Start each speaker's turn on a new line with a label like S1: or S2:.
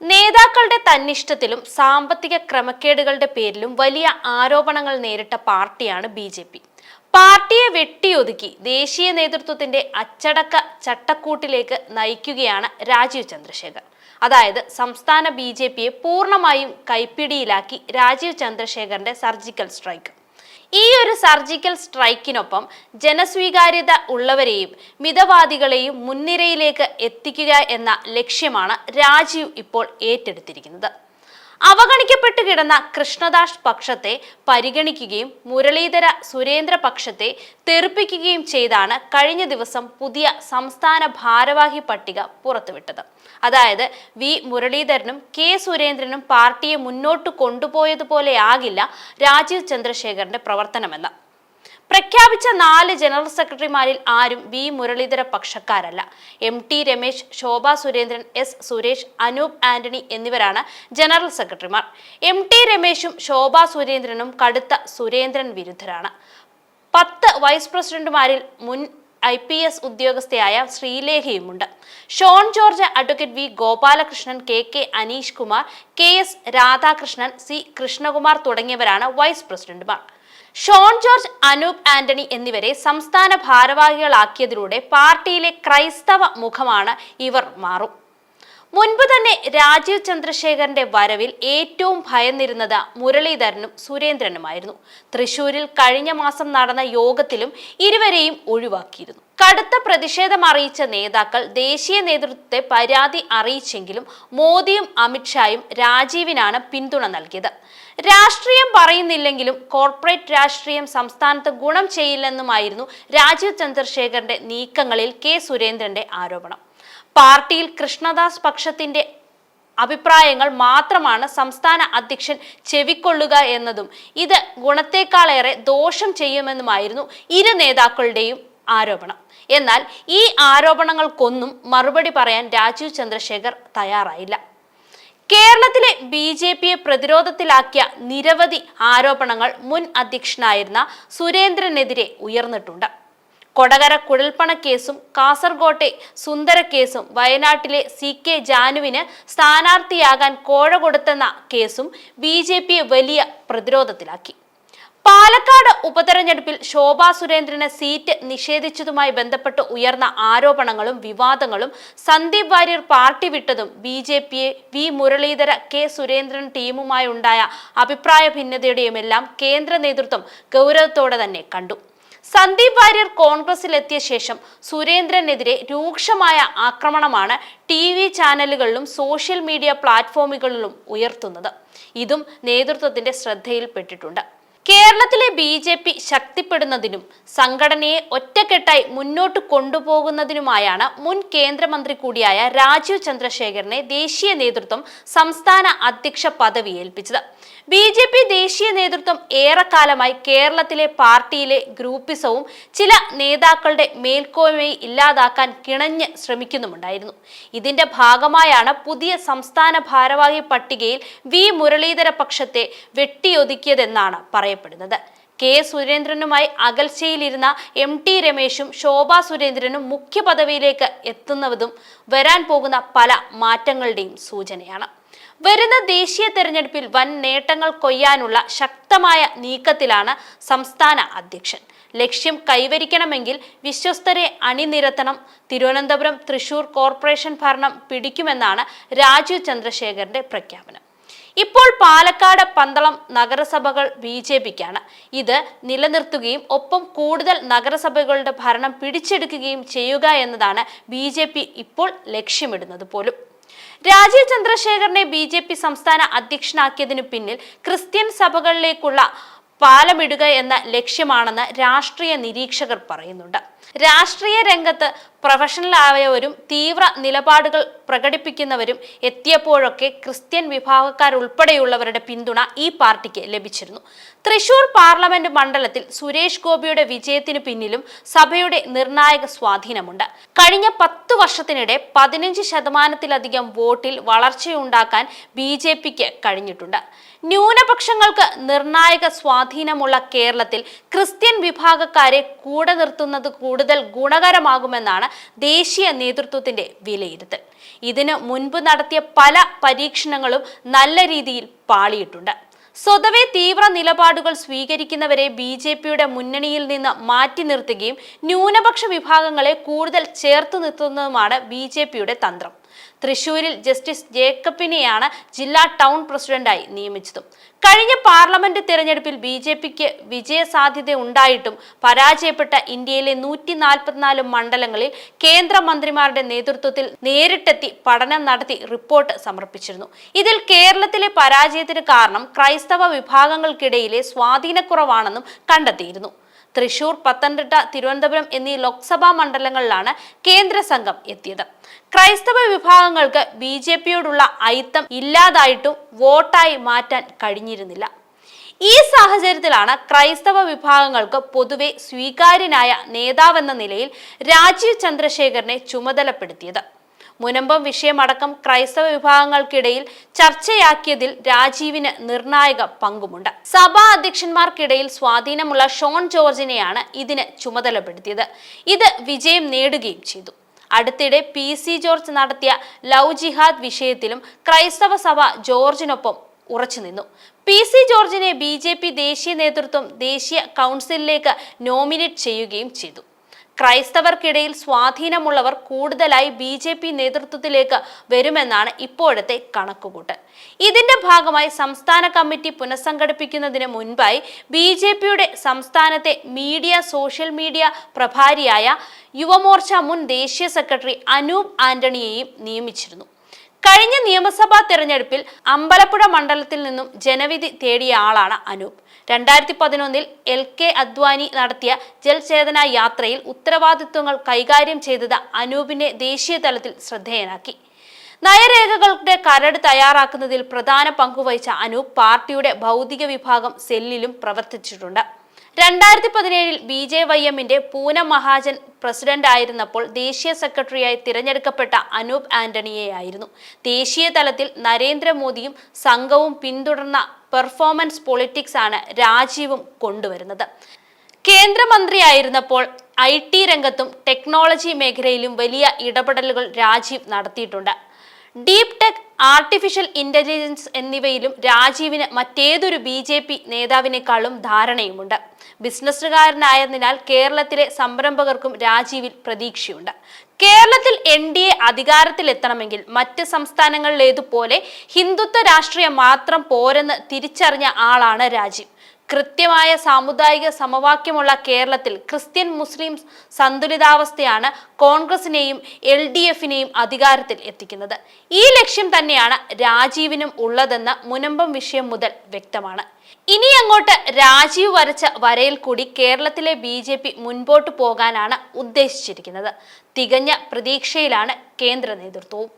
S1: നേതാക്കളുടെ തന്നിഷ്ടത്തിലും സാമ്പത്തിക ക്രമക്കേടുകളുടെ പേരിലും വലിയ ആരോപണങ്ങൾ നേരിട്ട പാർട്ടിയാണ് ബി ജെ പി. പാർട്ടിയെ വെട്ടിയൊതുക്കി ദേശീയ നേതൃത്വത്തിന്റെ അച്ചടക്ക ചട്ടക്കൂട്ടിലേക്ക് നയിക്കുകയാണ് രാജീവ് ചന്ദ്രശേഖർ. അതായത് സംസ്ഥാന ബി ജെ പിയെ പൂർണമായും കൈപ്പിടിയിലാക്കി രാജീവ് ചന്ദ്രശേഖറിന്റെ സർജിക്കൽ സ്ട്രൈക്ക്. ഈ ഒരു സർജിക്കൽ സ്ട്രൈക്കിനൊപ്പം ജനസ്വീകാര്യത ഉള്ളവരെയും മിതവാദികളെയും മുൻനിരയിലേക്ക് എത്തിക്കുക എന്ന ലക്ഷ്യമാണ് രാജീവ് ഇപ്പോൾ ഏറ്റെടുത്തിരിക്കുന്നത്. അവഗണിക്കപ്പെട്ടു കിടന്ന കൃഷ്ണദാസ് പക്ഷത്തെ പരിഗണിക്കുകയും മുരളീധര സുരേന്ദ്ര പക്ഷത്തെ തെറിപ്പിക്കുകയും ചെയ്താണ് കഴിഞ്ഞ ദിവസം പുതിയ സംസ്ഥാന ഭാരവാഹി പട്ടിക പുറത്തുവിട്ടത്. അതായത് വി മുരളീധരനും കെ സുരേന്ദ്രനും പാർട്ടിയെ മുന്നോട്ട് കൊണ്ടുപോയതുപോലെയാകില്ല രാജീവ് ചന്ദ്രശേഖരന്റെ പ്രവർത്തനമെന്ന്. പ്രഖ്യാപിച്ച നാല് ജനറൽ സെക്രട്ടറിമാരിൽ ആരും V Muralidhara പക്ഷക്കാരല്ല. M T Ramesh Shobha Surendran S Suresh Anoop Antony എന്നിവരാണ് ജനറൽ സെക്രട്ടറിമാർ. എം ടി രമേശും ശോഭ സുരേന്ദ്രനും കടുത്ത സുരേന്ദ്രൻ വിരുദ്ധരാണ്. പത്ത് വൈസ് പ്രസിഡന്റുമാരിൽ മുൻ ഐ പി എസ് ഉദ്യോഗസ്ഥയായ ശ്രീലേഖയുമുണ്ട്. Shone George advocate V Gopalakrishnan K K Aneesh Kumar K S Radhakrishnan C Krishnakumar തുടങ്ങിയവരാണ് vice പ്രസിഡന്റുമാർ. ഷോൺ ജോർജ് അനൂപ് ആന്റണി എന്നിവരെ സംസ്ഥാന ഭാരവാഹികളാക്കിയതിലൂടെ പാർട്ടിയിലെ ക്രൈസ്തവ മുഖമാണ് ഇവർ മാറും. മുൻപ് തന്നെ രാജീവ് ചന്ദ്രശേഖരന്റെ വരവിൽ ഏറ്റവും ഭയന്നിരുന്നത് മുരളീധരനും സുരേന്ദ്രനുമായിരുന്നു. തൃശൂരിൽ കഴിഞ്ഞ മാസം നടന്ന യോഗത്തിലും ഇരുവരെയും ഒഴിവാക്കിയിരുന്നു. കടുത്ത പ്രതിഷേധം അറിയിച്ച നേതാക്കൾ ദേശീയ നേതൃത്വത്തെ പരാതി അറിയിച്ചെങ്കിലും മോദിയും അമിത്ഷായും രാജീവിനാണ് പിന്തുണ നൽകിയത്. രാഷ്ട്രീയം പറയുന്നില്ലെങ്കിലും കോർപ്പറേറ്റ് രാഷ്ട്രീയം സംസ്ഥാനത്ത് ഗുണം ചെയ്യില്ലെന്നുമായിരുന്നു രാജീവ് ചന്ദ്രശേഖരന്റെ നീക്കങ്ങളിൽ കെ സുരേന്ദ്രന്റെ ആരോപണം. പാർട്ടിയിൽ കൃഷ്ണദാസ് പക്ഷത്തിന്റെ അഭിപ്രായങ്ങൾ മാത്രമാണ് സംസ്ഥാന അധ്യക്ഷൻ ചെവിക്കൊള്ളുക എന്നതും ഇത് ഗുണത്തെക്കാളേറെ ദോഷം ചെയ്യുമെന്നുമായിരുന്നു ഇരു നേതാക്കളുടെയും ആരോപണം. എന്നാൽ ഈ ആരോപണങ്ങൾക്കൊന്നും മറുപടി പറയാൻ രാജീവ് ചന്ദ്രശേഖർ തയ്യാറായില്ല. കേരളത്തിലെ ബി ജെ പിയെ പ്രതിരോധത്തിലാക്കിയ നിരവധി ആരോപണങ്ങൾ മുൻ അധ്യക്ഷനായിരുന്ന സുരേന്ദ്രനെതിരെ ഉയർന്നിട്ടുണ്ട്. കൊടകര കുഴൽപ്പണ കേസും കാസർകോട്ടെ സുന്ദര കേസും വയനാട്ടിലെ സി കെ ജാനുവിന് സ്ഥാനാർത്ഥിയാകാൻ കോഴ കൊടുത്തെന്ന കേസും ബി വലിയ പ്രതിരോധത്തിലാക്കി. പാലക്കാട് ഉപതെരഞ്ഞെടുപ്പിൽ ശോഭാ സുരേന്ദ്രന് സീറ്റ് നിഷേധിച്ചതുമായി ബന്ധപ്പെട്ട് ഉയർന്ന ആരോപണങ്ങളും വിവാദങ്ങളും സന്ദീപ് വാര്യർ പാർട്ടി വിട്ടതും ബി ജെ പിയെ വി മുരളീധര കെ സുരേന്ദ്രൻ ടീമുമായി ഉണ്ടായ അഭിപ്രായ ഭിന്നതയുടെയുമെല്ലാം കേന്ദ്ര നേതൃത്വം ഗൗരവത്തോടെ തന്നെ കണ്ടു. സന്ദീപ് വാര്യർ കോൺഗ്രസിലെത്തിയ ശേഷം സുരേന്ദ്രനെതിരെ രൂക്ഷമായ ആക്രമണമാണ് ടി വി ചാനലുകളിലും സോഷ്യൽ മീഡിയ പ്ലാറ്റ്ഫോമുകളിലും ഉയർത്തുന്നത്. ഇതും നേതൃത്വത്തിന്റെ ശ്രദ്ധയിൽപ്പെട്ടിട്ടുണ്ട്. കേരളത്തിലെ ബി ജെ പി ശക്തിപ്പെടുന്നതിനും സംഘടനയെ ഒറ്റക്കെട്ടായി മുന്നോട്ട് കൊണ്ടുപോകുന്നതിനുമായാണ് മുൻ കേന്ദ്രമന്ത്രി കൂടിയായ രാജീവ് ചന്ദ്രശേഖരനെ ദേശീയ നേതൃത്വം സംസ്ഥാന അധ്യക്ഷ പദവി ഏൽപ്പിച്ചത്. ബി ജെ പി ദേശീയ നേതൃത്വം ഏറെക്കാലമായി കേരളത്തിലെ പാർട്ടിയിലെ ഗ്രൂപ്പിസവും ചില നേതാക്കളുടെ മേൽക്കോയ്മയെ ഇല്ലാതാക്കാൻ കിണഞ്ഞ് ശ്രമിക്കുന്നുമുണ്ടായിരുന്നു. ഇതിന്റെ ഭാഗമായാണ് പുതിയ സംസ്ഥാന ഭാരവാഹി പട്ടികയിൽ വി മുരളീധര പക്ഷത്തെ വെട്ടിയൊതുക്കിയതെന്നാണ് പറയപ്പെടുന്നത്. കെ. സുരേന്ദ്രനുമായി അകൽച്ചയിലിരുന്ന എം. ടി. രമേശും ശോഭാ സുരേന്ദ്രനും മുഖ്യ പദവിയിലേക്ക് എത്തുന്നതും വരാൻ പോകുന്ന പല മാറ്റങ്ങളുടെയും സൂചനയാണ്. വരുന്ന ദേശീയ തെരഞ്ഞെടുപ്പിൽ വൻ നേട്ടങ്ങൾ കൊയ്യാനുള്ള ശക്തമായ നീക്കത്തിലാണ് സംസ്ഥാന അധ്യക്ഷൻ. ലക്ഷ്യം കൈവരിക്കണമെങ്കിൽ വിശ്വസ്തരെ അണിനിരത്തണം തിരുവനന്തപുരം തൃശൂർ കോർപ്പറേഷൻ ഭരണം പിടിക്കുമെന്നാണ് രാജീവ് ചന്ദ്രശേഖരന്റെ പ്രഖ്യാപനം. ഇപ്പോൾ പാലക്കാട് പന്തളം നഗരസഭകൾ ബി ജെ പിക്കാണ്. ഇത് നിലനിർത്തുകയും ഒപ്പം കൂടുതൽ നഗരസഭകളുടെ ഭരണം പിടിച്ചെടുക്കുകയും ചെയ്യുക എന്നതാണ് ബി ജെ പി ഇപ്പോൾ ലക്ഷ്യമിടുന്നത് പോലും. രാജീവ് ചന്ദ്രശേഖരനെ ബി ജെ പി സംസ്ഥാന അധ്യക്ഷനാക്കിയതിനു പിന്നിൽ ക്രിസ്ത്യൻ സഭകളിലേക്കുള്ള പാലമിടുക എന്ന ലക്ഷ്യമാണെന്ന് രാഷ്ട്രീയ നിരീക്ഷകർ പറയുന്നുണ്ട്. രാഷ്ട്രീയ രംഗത്ത് പ്രൊഫഷണൽ ആയവരും തീവ്ര നിലപാടുകൾ പ്രകടിപ്പിക്കുന്നവരും എത്തിയപ്പോഴൊക്കെ ക്രിസ്ത്യൻ വിഭാഗക്കാരുൾപ്പെടെയുള്ളവരുടെ പിന്തുണ ഈ പാർട്ടിക്ക് ലഭിച്ചിരുന്നു. തൃശൂർ പാർലമെന്റ് മണ്ഡലത്തിൽ സുരേഷ് ഗോപിയുടെ വിജയത്തിന് പിന്നിലും സഭയുടെ നിർണായക സ്വാധീനമുണ്ട്. കഴിഞ്ഞ പത്തു വർഷത്തിനിടെ പതിനഞ്ച് ശതമാനത്തിലധികം വോട്ടിൽ വളർച്ചയുണ്ടാക്കാൻ ബി ജെ പിക്ക് കഴിഞ്ഞിട്ടുണ്ട്. ന്യൂനപക്ഷങ്ങൾക്ക് നിർണായക സ്വാധീനമുള്ള കേരളത്തിൽ ക്രിസ്ത്യൻ വിഭാഗക്കാരെ കൂടെ നിർത്തുന്നത് കൂടുതൽ ഗുണകരമാകുമെന്നാണ് ദേശീയ നേതൃത്വത്തിന്റെ വിലയിരുത്തൽ. ഇതിനു മുൻപ് നടത്തിയ പല പരീക്ഷണങ്ങളും നല്ല രീതിയിൽ പാളിയിട്ടുണ്ട്. സ്വതവേ തീവ്ര നിലപാടുകൾ സ്വീകരിക്കുന്നവരെ ബി ജെ പിയുടെ മുന്നണിയിൽ നിന്ന് മാറ്റി നിർത്തുകയും ന്യൂനപക്ഷ വിഭാഗങ്ങളെ കൂടുതൽ ചേർത്ത് നിർത്തുന്നതുമാണ് ബി ജെ പിയുടെ തന്ത്രം. തൃശൂരിൽ ജസ്റ്റിസ് ജേക്കബിനെയാണ് ജില്ലാ ടൗൺ പ്രസിഡന്റായി നിയമിച്ചതും. കഴിഞ്ഞ പാർലമെന്റ് തിരഞ്ഞെടുപ്പിൽ ബി ജെ പിക്ക് വിജയസാധ്യത ഉണ്ടായിട്ടും പരാജയപ്പെട്ട ഇന്ത്യയിലെ നൂറ്റി നാൽപ്പത്തിനാല് മണ്ഡലങ്ങളിൽ കേന്ദ്രമന്ത്രിമാരുടെ നേതൃത്വത്തിൽ നേരിട്ടെത്തി പഠനം നടത്തി റിപ്പോർട്ട് സമർപ്പിച്ചിരുന്നു. ഇതിൽ കേരളത്തിലെ പരാജയത്തിന് കാരണം ക്രൈസ്തവ വിഭാഗങ്ങൾക്കിടയിലെ സ്വാധീനക്കുറവാണെന്നും കണ്ടെത്തിയിരുന്നു. തൃശൂർ പത്തനംതിട്ട തിരുവനന്തപുരം എന്നീ ലോക്സഭാ മണ്ഡലങ്ങളിലാണ് കേന്ദ്ര സംഘം എത്തിയത്. ക്രൈസ്തവ വിഭാഗങ്ങൾക്ക് ബി ജെ പിയോടുള്ള അയിത്തം ഇല്ലാതായിട്ടും വോട്ടായി മാറ്റാൻ കഴിഞ്ഞിരുന്നില്ല. ഈ സാഹചര്യത്തിലാണ് ക്രൈസ്തവ വിഭാഗങ്ങൾക്ക് പൊതുവെ സ്വീകാര്യനായ നേതാവെന്ന നിലയിൽ രാജീവ് ചന്ദ്രശേഖരനെ ചുമതലപ്പെടുത്തിയത്. മുനമ്പം വിഷയമടക്കം ക്രൈസ്തവ വിഭാഗങ്ങൾക്കിടയിൽ ചർച്ചയാക്കിയതിൽ രാജീവിന് നിർണായക പങ്കുമുണ്ട്. സഭാ അധ്യക്ഷന്മാർക്കിടയിൽ സ്വാധീനമുള്ള ഷോൺ ജോർജിനെയാണ് ഇതിന് ചുമതലപ്പെടുത്തിയത്. ഇത് വിജയം നേടുകയും ചെയ്തു. അടുത്തിടെ പി സി ജോർജ് നടത്തിയ ലവ് ജിഹാദ് വിഷയത്തിലും ക്രൈസ്തവ സഭ ജോർജിനൊപ്പം ഉറച്ചുനിന്നു പി സി ജോർജിനെ ബി ജെ പി ദേശീയ നേതൃത്വം ദേശീയ കൗൺസിലിലേക്ക് നോമിനേറ്റ് ചെയ്യുകയും ചെയ്തു. ക്രൈസ്തവർക്കിടയിൽ സ്വാധീനമുള്ളവർ കൂടുതലായി ബി ജെ പി നേതൃത്വത്തിലേക്ക് വരുമെന്നാണ് ഇപ്പോഴത്തെ കണക്കുകൂട്ടൽ. ഇതിന്റെ ഭാഗമായി സംസ്ഥാന കമ്മിറ്റി പുനഃസംഘടിപ്പിക്കുന്നതിന് മുൻപായി ബി ജെ പിയുടെ സംസ്ഥാനത്തെ മീഡിയ സോഷ്യൽ മീഡിയ പ്രഭാരിയായ യുവമോർച്ച മുൻ ദേശീയ സെക്രട്ടറി അനൂപ് ആന്റണിയെയും നിയമിച്ചിരുന്നു. കഴിഞ്ഞ നിയമസഭാ തെരഞ്ഞെടുപ്പിൽ അമ്പലപ്പുഴ മണ്ഡലത്തിൽ നിന്നും ജനവിധി തേടിയ ആളാണ് അനൂപ്. രണ്ടായിരത്തി പതിനൊന്നിൽ എൽ കെ അദ്വാനി നടത്തിയ ജൽചേതന യാത്രയിൽ ഉത്തരവാദിത്വങ്ങൾ കൈകാര്യം ചെയ്തത് അനൂപിനെ ദേശീയ തലത്തിൽ ശ്രദ്ധേയനാക്കി. നയരേഖകളുടെ കരട് തയ്യാറാക്കുന്നതിൽ പ്രധാന പങ്കുവഹിച്ച അനൂപ് പാർട്ടിയുടെ ഭൗതിക വിഭാഗം സെല്ലിലും പ്രവർത്തിച്ചിട്ടുണ്ട്. രണ്ടായിരത്തി പതിനേഴിൽ ബി ജെ വൈ എമ്മിന്റെ പൂനം മഹാജൻ പ്രസിഡന്റ് ആയിരുന്നപ്പോൾ ദേശീയ സെക്രട്ടറിയായി തിരഞ്ഞെടുക്കപ്പെട്ട അനൂപ് ആന്റണിയെയായിരുന്നു. ദേശീയ തലത്തിൽ നരേന്ദ്രമോദിയും സംഘവും പിന്തുടർന്ന പെർഫോമൻസ് പൊളിറ്റിക്സ് ആണ് രാജീവും കൊണ്ടുവരുന്നത്. കേന്ദ്രമന്ത്രിയായിരുന്നപ്പോൾ ഐ ടി രംഗത്തും ടെക്നോളജി മേഖലയിലും വലിയ ഇടപെടലുകൾ രാജീവ് നടത്തിയിട്ടുണ്ട്. ഡീപ് ടെക് ആർട്ടിഫിഷ്യൽ ഇന്റലിജൻസ് എന്നിവയിലും രാജീവിന് മറ്റേതൊരു ബി ജെ പി നേതാവിനേക്കാളും ധാരണയുമുണ്ട്. ബിസിനസ്സുകാരനായതിനാൽ കേരളത്തിലെ സംരംഭകർക്കും രാജീവിൽ പ്രതീക്ഷയുണ്ട്. കേരളത്തിൽ എൻ ഡി എ അധികാരത്തിലെത്തണമെങ്കിൽ മറ്റ് സംസ്ഥാനങ്ങളിലേതുപോലെ ഹിന്ദുത്വ രാഷ്ട്രീയം മാത്രം പോരെന്ന് തിരിച്ചറിഞ്ഞ ആളാണ് രാജീവ്. കൃത്യമായ സാമുദായിക സമവാക്യമുള്ള കേരളത്തിൽ ക്രിസ്ത്യൻ മുസ്ലിം സന്തുലിതാവസ്ഥയാണ് കോൺഗ്രസിനെയും എൽ ഡി എഫിനെയും അധികാരത്തിൽ എത്തിക്കുന്നത്. ഈ ലക്ഷ്യം തന്നെയാണ് രാജീവിനും ഉള്ളതെന്ന് മുനമ്പം വിഷയം മുതൽ വ്യക്തമാണ്. ഇനി അങ്ങോട്ട് രാജീവ് വരച്ച വരയിൽ കൂടി കേരളത്തിലെ ബി ജെ പി മുൻപോട്ട് പോകാനാണ് ഉദ്ദേശിച്ചിരിക്കുന്നത്. തികഞ്ഞ പ്രതീക്ഷയിലാണ് കേന്ദ്ര നേതൃത്വവും.